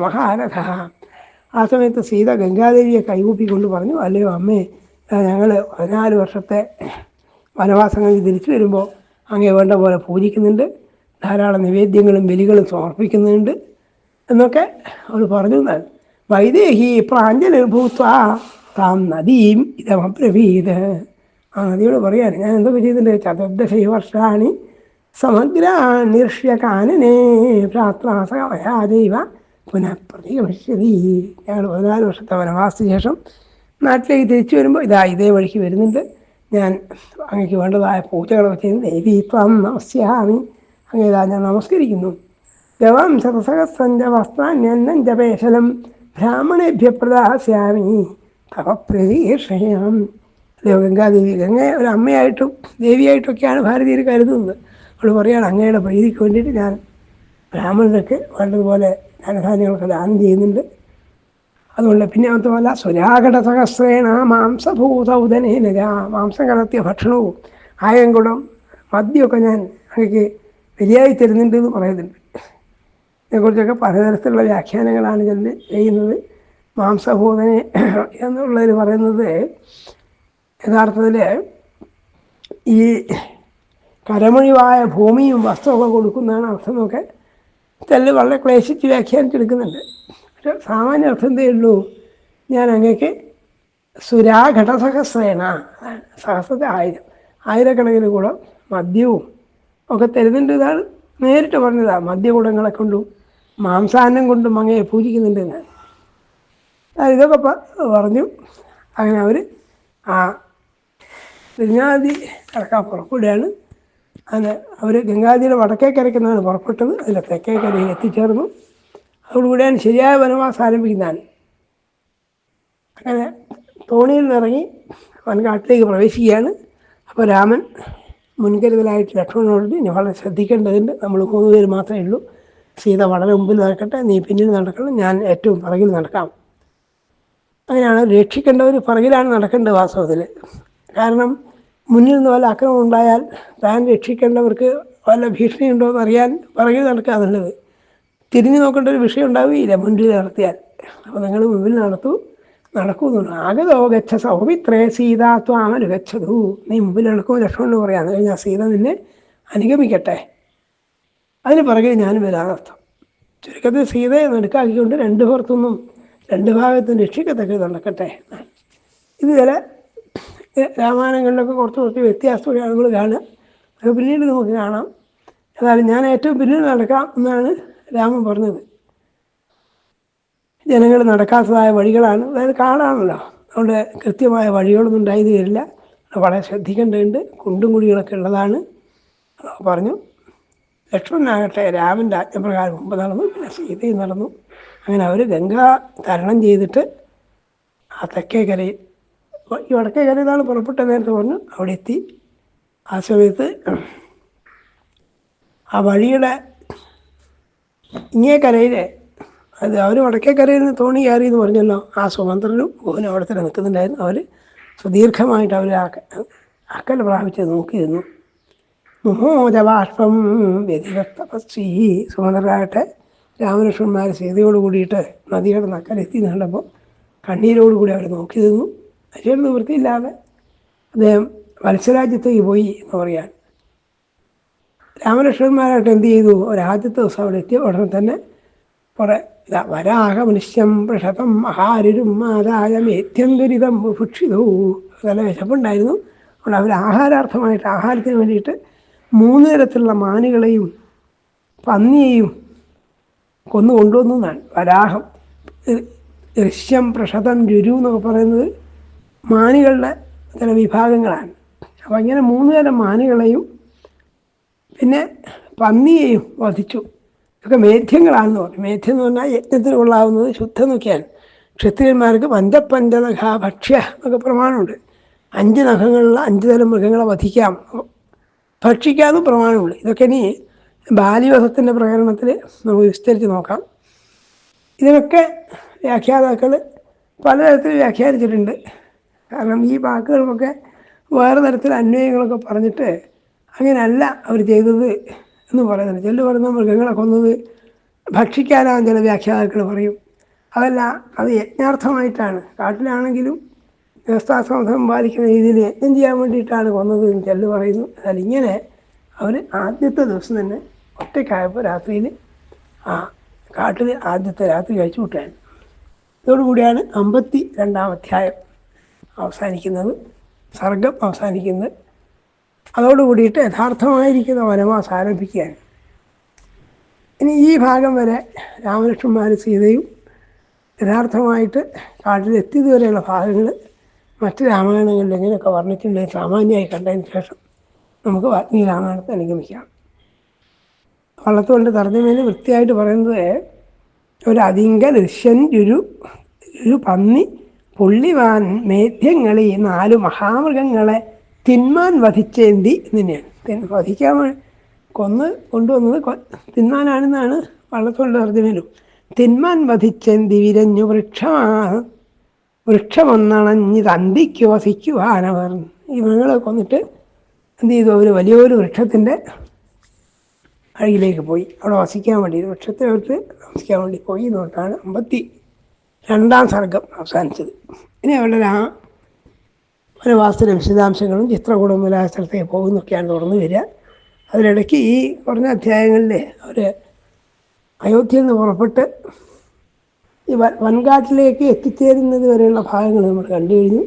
ആ സമയത്ത് സീത ഗംഗാദേവിയെ കൈകൂപ്പിക്കൊണ്ട് പറഞ്ഞു അല്ലയോ അമ്മേ ഞങ്ങൾ പതിനാല് വർഷത്തെ വനവാസം കഴിഞ്ഞ് തിരിച്ചു വരുമ്പോൾ അങ്ങേ വേണ്ട പോലെ പൂജിക്കുന്നുണ്ട്. ധാരാളം നിവേദ്യങ്ങളും ബലികളും സമർപ്പിക്കുന്നുണ്ട്. എന്നൊക്കെ അവൾ പറഞ്ഞു എന്നാൽ വൈദേഹി പ്രാഞ്ജലിർഭൂത്വ താം നദീം ഇതമബ്രവീത്. ആ നദിയോട് പറയാൻ ഞാൻ എന്തൊക്കെ ചെയ്തിട്ടുണ്ട്? ചതുർദശ വർഷാണി സമഗ്രാനിർഷ്യ കാനനേ പുനഃപ്രതിഗമിഷ്യതി ഞങ്ങൾ പതിനാല് വർഷത്തെ വനവാസത്തിന് ശേഷം നാട്ടിലേക്ക് തിരിച്ചു വരുമ്പോൾ ഇതാ ഇതേ വഴിക്ക് വരുന്നുണ്ട്. ഞാൻ അങ്ങക്ക് വേണ്ടതായ പൂജകളൊക്കെ ചെയ്യുന്നു ദേവി ത്വം നമസ്യാമി. അങ്ങ് ഇതാ ഞാൻ നമസ്കരിക്കുന്നു. ഗവാം ശതസഹസ്രഞ്ച വസ്ത്രാന്യന്നം ജപേശലം ബ്രാഹ്മണേഭ്യ പ്രദാസ്യാമി. തവ പ്രതീക്ഷയാം. അല്ലയോ ഗംഗാദേവി ഗംഗയെ ഒരു അമ്മയായിട്ടും ദേവിയായിട്ടൊക്കെയാണ് ഭാരതീയർ കരുതുന്നത്. അവൾ പറയുകയാണ് അങ്ങയുടെ പ്രീതിക്ക് വേണ്ടിയിട്ട് ഞാൻ ബ്രാഹ്മണർക്ക് വേണ്ടതുപോലെ ധനധാന്യങ്ങളൊക്കെ ദാനം ചെയ്യുന്നുണ്ട്. അതുകൊണ്ട് പിന്നെ മാത്രമല്ല സുരാഘട സഹസ്രേണ മാംസഭൂത ഉദനേന മാംസം കലർത്തിയ ഭക്ഷണവും ആയങ്കുടം മദ്യമൊക്കെ ഞാൻ അങ്ങക്ക് വലിയായി തരുന്നുണ്ട് എന്ന് പറയുന്നുണ്ട്. ഇതിനെക്കുറിച്ചൊക്കെ പലതരത്തിലുള്ള വ്യാഖ്യാനങ്ങളാണ് ഇതിൽ ചെയ്യുന്നത്. മാംസഭൂതനെ എന്നുള്ളതിൽ പറയുന്നത് യഥാർത്ഥത്തിൽ ഈ കരമൊഴിവായ ഭൂമിയും വസ്ത്രമൊക്കെ കൊടുക്കുന്നതാണ് അർത്ഥം എന്നൊക്കെ തെല്ല് വളരെ ക്ലേശിച്ച് വ്യാഖ്യാനിച്ചെടുക്കുന്നുണ്ട് പക്ഷെ സാമാന്യ അർത്ഥം എന്തേ ഉള്ളൂ? ഞാൻ അങ്ങക്ക് സുരാഘടസഹസ്രേണ അതാണ് സഹസ്രത്തെ ആയിരം. ആയിരക്കണക്കിന് കൂടം മദ്യവും ഒക്കെ തരുന്നുണ്ട് ഇതാണ് നേരിട്ട് പറഞ്ഞതാണ് മദ്യകൂടങ്ങളെ കൊണ്ടും മാംസാന്നം കൊണ്ടും അങ്ങയെ പൂജിക്കുന്നുണ്ട് ഞാൻ ഇതൊക്കെ പറഞ്ഞു അങ്ങനെ അവർ ആ ഗംഗാനദി കിടക്കാൻ പുറപ്പെടുകയാണ്. അങ്ങനെ അവർ ഗംഗാനദിയുടെ വടക്കേക്കരയ്ക്കെന്നാണ് പുറപ്പെട്ടത്. അതിൽ തെക്കേ കരയിൽ എത്തിച്ചേർന്നു. അതോടുകൂടിയാണ് ശരിയായ വനവാസം ആരംഭിക്കുന്നതാണ്. അങ്ങനെ തോണിയിൽ നിന്നിറങ്ങി വൻകാട്ടിലേക്ക് പ്രവേശിക്കുകയാണ്. അപ്പോൾ രാമൻ മുൻകരുതലായിട്ട് ലക്ഷ്മണനോട് ഇനി വളരെ ശ്രദ്ധിക്കേണ്ടതുണ്ട്. നമ്മൾ മൂന്ന് പേര് മാത്രമേ ഉള്ളൂ. സീത വളരെ മുമ്പിൽ നടക്കട്ടെ. നീ പിന്നിൽ നടക്കണം. ഞാൻ ഏറ്റവും പുറകിൽ നടക്കാം. അങ്ങനെയാണ് രക്ഷിക്കേണ്ടവർ പുറകിലാണ് നടക്കേണ്ടത് വാസ്തവത്തിൽ കാരണം മുന്നിൽ നിന്ന് വല്ല ആക്രമണം ഉണ്ടായാൽ താൻ രക്ഷിക്കേണ്ടവർക്ക് വല്ല ഭീഷണി ഉണ്ടോ എന്ന് അറിയാൻ പറയുക നടക്കുക എന്നുള്ളത് തിരിഞ്ഞു നോക്കേണ്ട ഒരു വിഷയം ഉണ്ടാവുകയില്ല മുന്നിൽ നടത്തിയാൽ. അപ്പോൾ നിങ്ങൾ മുമ്പിൽ നടത്തൂ നടക്കൂ നടക്കുമെന്നുള്ളൂ ആകതോ ഗച്ഛ സൗമിത്രേ സീതാത്വ ത്വാമനു ഗച്ഛതു. നീ മുമ്പിൽ നടക്കുമ്പോൾ ലക്ഷ്മണന് പറയാം അത് കഴിഞ്ഞാൽ സീത നിന്നെ അനുഗമിക്കട്ടെ. അതിന് പുറകെ ഞാനും വരാനർത്ഥം ചുരുക്കത്തിൽ സീതയെ നടുക്കാക്കിക്കൊണ്ട് രണ്ട് പുറത്തുനിന്നും രണ്ട് ഭാഗത്തും രക്ഷിക്കത്തക്ക നടക്കട്ടെ ഇത് ചില രാമായണങ്ങളിലൊക്കെ കുറച്ച് കുറച്ച് വ്യത്യാസത്തോടെ ആളുകൾ കാണുക അത് പിന്നീട് നമുക്ക് കാണാം. എന്നാലും ഞാൻ ഏറ്റവും പിന്നിൽ നടക്കാം എന്നാണ് രാമൻ പറഞ്ഞത്. ജനങ്ങൾ നടക്കാത്തതായ വഴികളാണ്. അതായത് കാടാണല്ലോ. അതുകൊണ്ട് കൃത്യമായ വഴികളൊന്നും ഉണ്ടായി വരില്ല. വളരെ ശ്രദ്ധിക്കേണ്ടതുണ്ട്. കുണ്ടും കുഴികളൊക്കെ ഉള്ളതാണ് പറഞ്ഞു. ലക്ഷ്മണനാകട്ടെ രാമന്റെ ആജ്ഞപ്രകാരം മുമ്പ് നടന്നു പിന്നെ സീതയും നടന്നു. അങ്ങനെ അവർ ഗംഗ തരണം ചെയ്തിട്ട് ആ തെക്കേ കരയിൽ ഈ വടക്കേ കരയിലാണ് പുറപ്പെട്ട നേരത്തെ പറഞ്ഞു അവിടെ എത്തി. ആ സമയത്ത് ആ വഴിയുടെ ഇങ്ങേ കരയിലെ അത് അവർ വടക്കേ കരയിൽ നിന്ന് തോണി കയറി എന്ന് പറഞ്ഞല്ലോ ആ സുമന്ത്രനും മോഹനും അവിടെ തന്നെ നിൽക്കുന്നുണ്ടായിരുന്നു. അവർ സുദീർഘമായിട്ട് അവർ അക്കൽ പ്രാപിച്ച് നോക്കിയിരുന്നു. മുഹോജബാഷ്പം വ്യതിരക്തപശ്രീ സുമന്ത്രരാകട്ടെ രാമലക്ഷ്മണന്മാർ സീതയോട് കൂടിയിട്ട് നദിയുടെ നക്കലെത്തി കണ്ടപ്പോൾ കണ്ണീരോടുകൂടി അവർ നോക്കി നിന്നു അതിനൊരു നിവൃത്തിയില്ലാതെ അദ്ദേഹം മത്സ്യരാജ്യത്തേക്ക് പോയി എന്ന് പറയാൻ. രാമലക്ഷ്മണന്മാരായിട്ട് എന്ത് ചെയ്തു? ഒരാദ്യത്തെ ദിവസം അവിടെ എത്തിയ ഉടനെ തന്നെ കുറെ ഇതാ വരാഹമനുഷ്യം വൃഷഭം മഹാരുരും മാതായ മേത്യന്തുരിതം ഭുക്ഷിതൂ നല്ല വിശപ്പുണ്ടായിരുന്നു. അവിടെ അവർ ആഹാരാർത്ഥമായിട്ട് ആഹാരത്തിന് വേണ്ടിയിട്ട് മൂന്ന് തരത്തിലുള്ള മാനുകളെയും പന്നിയെയും കൊന്നു കൊണ്ടുവന്നു എന്നാണ് വരാഹം. ദൃശ്യം പ്രഷതം രുരു എന്നൊക്കെ പറയുന്നത് മാനുകളുടെ ചില വിഭാഗങ്ങളാണ്. അപ്പം ഇങ്ങനെ മൂന്ന് തരം മാനുകളെയും പിന്നെ പന്നിയെയും വധിച്ചു. ഇതൊക്കെ മേധ്യങ്ങളാണെന്ന് പറഞ്ഞു. മേധ്യം എന്ന് പറഞ്ഞാൽ യജ്ഞത്തിന് കൊള്ളാവുന്നത് ശുദ്ധം നോക്കിയാൽ ക്ഷത്രിയന്മാർക്ക് പഞ്ചപഞ്ചനഖ ഭക്ഷ്യ എന്നൊക്കെ പ്രമാണമുണ്ട്. അഞ്ച് നഖങ്ങളുള്ള അഞ്ച് തരം മൃഗങ്ങളെ വധിക്കാം. ഭക്ഷിക്കാമെന്ന് പ്രമാണമുണ്ട്. ഇതൊക്കെ ഇനി ബാലിവധത്തിന്റെ പ്രകരണത്തിൽ നമുക്ക് വിസ്തരിച്ച് നോക്കാം. ഇതിനൊക്കെ വ്യാഖ്യാതാക്കൾ പലതരത്തിൽ വ്യാഖ്യാനിച്ചിട്ടുണ്ട്. കാരണം ഈ വാക്കുകൾക്കൊക്കെ വേറെ തരത്തിൽ അന്വയങ്ങളൊക്കെ പറഞ്ഞിട്ട് അങ്ങനെയല്ല അവർ ചെയ്തത് എന്ന് പറയുന്നത് ചില പറയുന്ന മൃഗങ്ങളെ കൊന്നത് ഭക്ഷിക്കാനാണ് ചില വ്യാഖ്യാതാക്കൾ പറയും. അതല്ല അത് യജ്ഞാർത്ഥമായിട്ടാണ്. കാട്ടിലാണെങ്കിലും വ്യവസ്ഥാസമധം പാലിക്കുന്ന രീതിയിൽ യജ്ഞം ചെയ്യാൻ വേണ്ടിയിട്ടാണ് കൊന്നത് എന്ന് ചെല്ലു പറയുന്നു. എന്നാൽ ഇങ്ങനെ അവർ ആദ്യത്തെ ദിവസം തന്നെ ഒറ്റയ്ക്കായപ്പോൾ രാത്രിയിൽ ആ കാട്ടിൽ ആദ്യത്തെ രാത്രി കഴിച്ചു വിട്ടാണ് ഇതോടുകൂടിയാണ് അമ്പത്തി രണ്ടാം അധ്യായം. അവസാനിക്കുന്നത് സർഗം അവസാനിക്കുന്നത്. അതോടുകൂടിയിട്ട് യഥാർത്ഥമായിരിക്കുന്ന വനവാസം ആരംഭിക്കുകയാണ്. ഇനി ഈ ഭാഗം വരെ രാമകൃഷ്ണന്മാർ സീതയും യഥാർത്ഥമായിട്ട് കാട്ടിലെത്തിയതുവരെയുള്ള ഭാഗങ്ങൾ മറ്റ് രാമായണങ്ങളിൽ എങ്ങനെയൊക്കെ വർണിച്ചിട്ടുണ്ടെങ്കിൽ സാമാന്യമായി കണ്ടതിന് ശേഷം നമുക്ക് വാത്മീ രാമായണത്തെ അനുഗമിക്കാം. വള്ളത്തോളിന്റെ തർജമയിൽ വൃത്തിയായിട്ട് പറയുന്നത് ഒരു അതിങ്ക ദൃശ്യൻ ഒരു ഒരു പന്നി പുള്ളിവാൻ മേധ്യങ്ങളി നാലു മഹാമൃഗങ്ങളെ തിന്മാൻ വധിച്ചേന്തി തന്നെയാണ് വധിക്കാൻ കൊന്ന് കൊണ്ടുവന്നത് തിന്മാനാണെന്നാണ് വള്ളത്തോണ്ട് അർജുനനും. തിന്മാൻ വധിച്ചേന്തി വിരഞ്ഞു വൃക്ഷമാ വൃക്ഷമൊന്നണഞ്ഞ് തന്തിക്ക് വസിക്കുവാനവർ. ഈ മൃഗങ്ങളെ കൊന്നിട്ട് എന്ത് ചെയ്തു? അവർ വലിയൊരു വൃക്ഷത്തിന്റെ അഴകിലേക്ക് പോയി. അവിടെ വസിക്കാൻ വേണ്ടി വൃക്ഷത്തെ അവർക്ക് വസിക്കാൻ വേണ്ടി പോയി എന്നോട്ടാണ് അമ്പത്തി രണ്ടാം സർഗം അവസാനിച്ചത്. ഇനി അവരുടെ ആ വനവാസത്തിലെ വിശദാംശങ്ങളും ചിത്രകൂടം മുതലായ സ്ഥലത്തേക്ക് പോകുന്നൊക്കെയാണ് തുടർന്ന് വരിക. അതിനിടയ്ക്ക് ഈ കുറഞ്ഞ അധ്യായങ്ങളിൽ അവർ അയോധ്യയിൽ നിന്ന് പുറപ്പെട്ട് ഈ വൻ വൻകാട്ടിലേക്ക് എത്തിച്ചേരുന്നത് വരെയുള്ള ഭാഗങ്ങൾ നമ്മൾ കണ്ടു കഴിഞ്ഞു.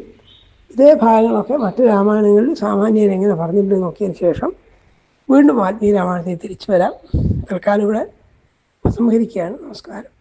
ഇതേ ഭാഗങ്ങളൊക്കെ മറ്റു രാമായണങ്ങളിൽ സാമാന്യൻ എങ്ങനെ പറഞ്ഞിട്ടുണ്ട് നോക്കിയതിന് ശേഷം വീണ്ടും ആത്മീയ രാമായണത്തിൽ തിരിച്ചു വരാം. തൽക്കാലം ഇവിടെ ഉപസംഹരിക്കുകയാണ് നമസ്കാരം.